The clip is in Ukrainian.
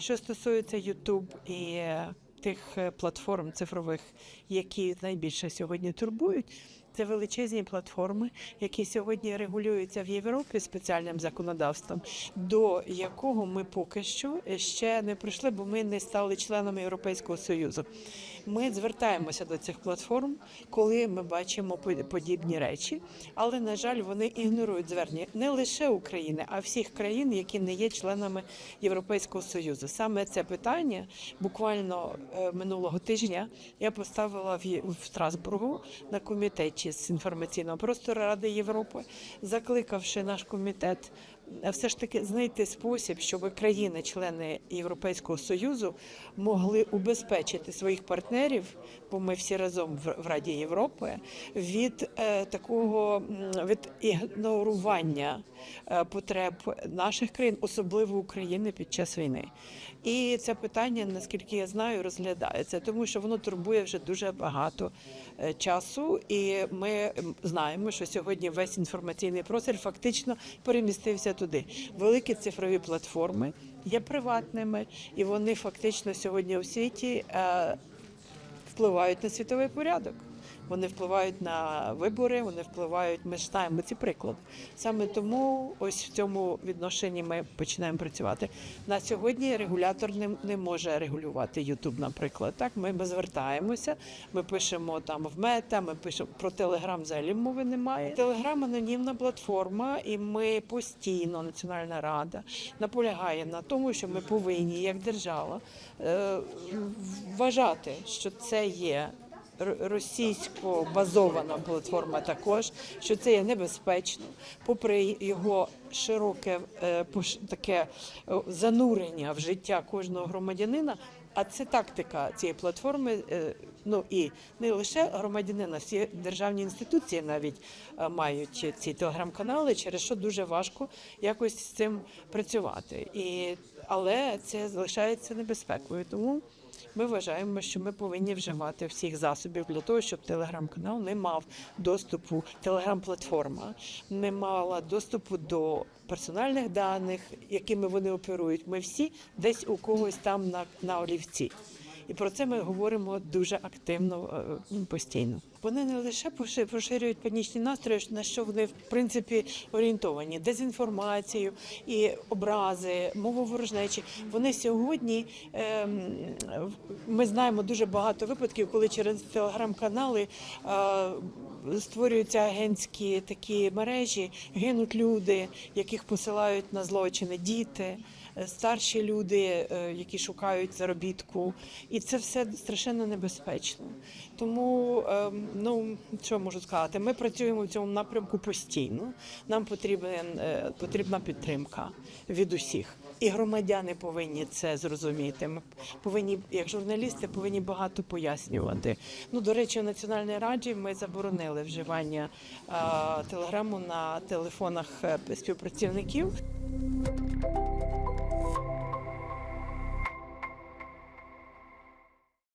Що стосується YouTube і тих е, платформ цифрових, які найбільше сьогодні турбують, це величезні платформи, які сьогодні регулюються в Європі спеціальним законодавством, до якого ми поки що ще не прийшли, бо ми не стали членами Європейського союзу. Ми звертаємося до цих платформ, коли ми бачимо по- подібні речі, але на жаль, вони ігнорують звернення не лише України, а всіх країн, які не є членами Європейського союзу. Саме це питання буквально е, минулого тижня я поставила в Страсбургу на комітеті з інформаційного простору Ради Європи, закликавши наш комітет все ж таки знайти спосіб, щоб країни-члени Європейського союзу могли убезпечити своїх партнерів, бо ми всі разом в Раді Європи, від е, такого від ігнорування е, потреб наших країн, особливо України під час війни. І це питання, наскільки я знаю, розглядається, тому що воно турбує вже дуже багато е, часу, і ми знаємо, що сьогодні весь інформаційний простір фактично перемістився туди. Великі цифрові платформи є приватними, і вони фактично сьогодні у світі е, впливають на світовий порядок. Вони впливають на вибори, вони впливають. Ми ж знаємо ці приклади. Саме тому ось в цьому відношенні ми починаємо працювати. На сьогодні регулятор не, не може регулювати Ютуб, наприклад. Так, ми, ми звертаємося, ми пишемо там в мета, ми пишемо про Телеграм взагалі мови немає. Телеграм анонімна платформа, і ми постійно, Національна рада, наполягає на тому, що ми повинні, як держава, е, вважати, що це є російсько базована платформа також, що це є небезпечно, попри його широке е, таке е, занурення в життя кожного громадянина. А це тактика цієї платформи. е, Ну і не лише громадянина, всі державні інституції навіть мають ці телеграм-канали, через що дуже важко якось з цим працювати. І але це залишається небезпекою. Тому ми вважаємо, що ми повинні вживати всіх засобів для того, щоб телеграм-канал не мав доступу, телеграм-платформа не мала доступу до персональних даних, якими вони оперують. Ми всі десь у когось там на, на олівці. І про це ми говоримо дуже активно е, ну, постійно. Вони не лише поши- поширюють панічні настрої, на що вони в принципі орієнтовані дезінформацію і образи, мову ворожнечі. Вони сьогодні ем, ми знаємо дуже багато випадків, коли через телеграм-канали е, створюються агентські такі мережі, гинуть люди, яких посилають на злочини, діти старші люди, е, які шукають заробітку, і це все страшенно небезпечно. Тому ем, ну що можу сказати, ми працюємо в цьому напрямку постійно. Нам потрібен е, потрібна підтримка від усіх. І громадяни повинні це зрозуміти. Ми повинні, як журналісти, повинні багато пояснювати. Ну до речі, у Національній раді ми заборонили вживання е, телеграму на телефонах е, співпрацівників.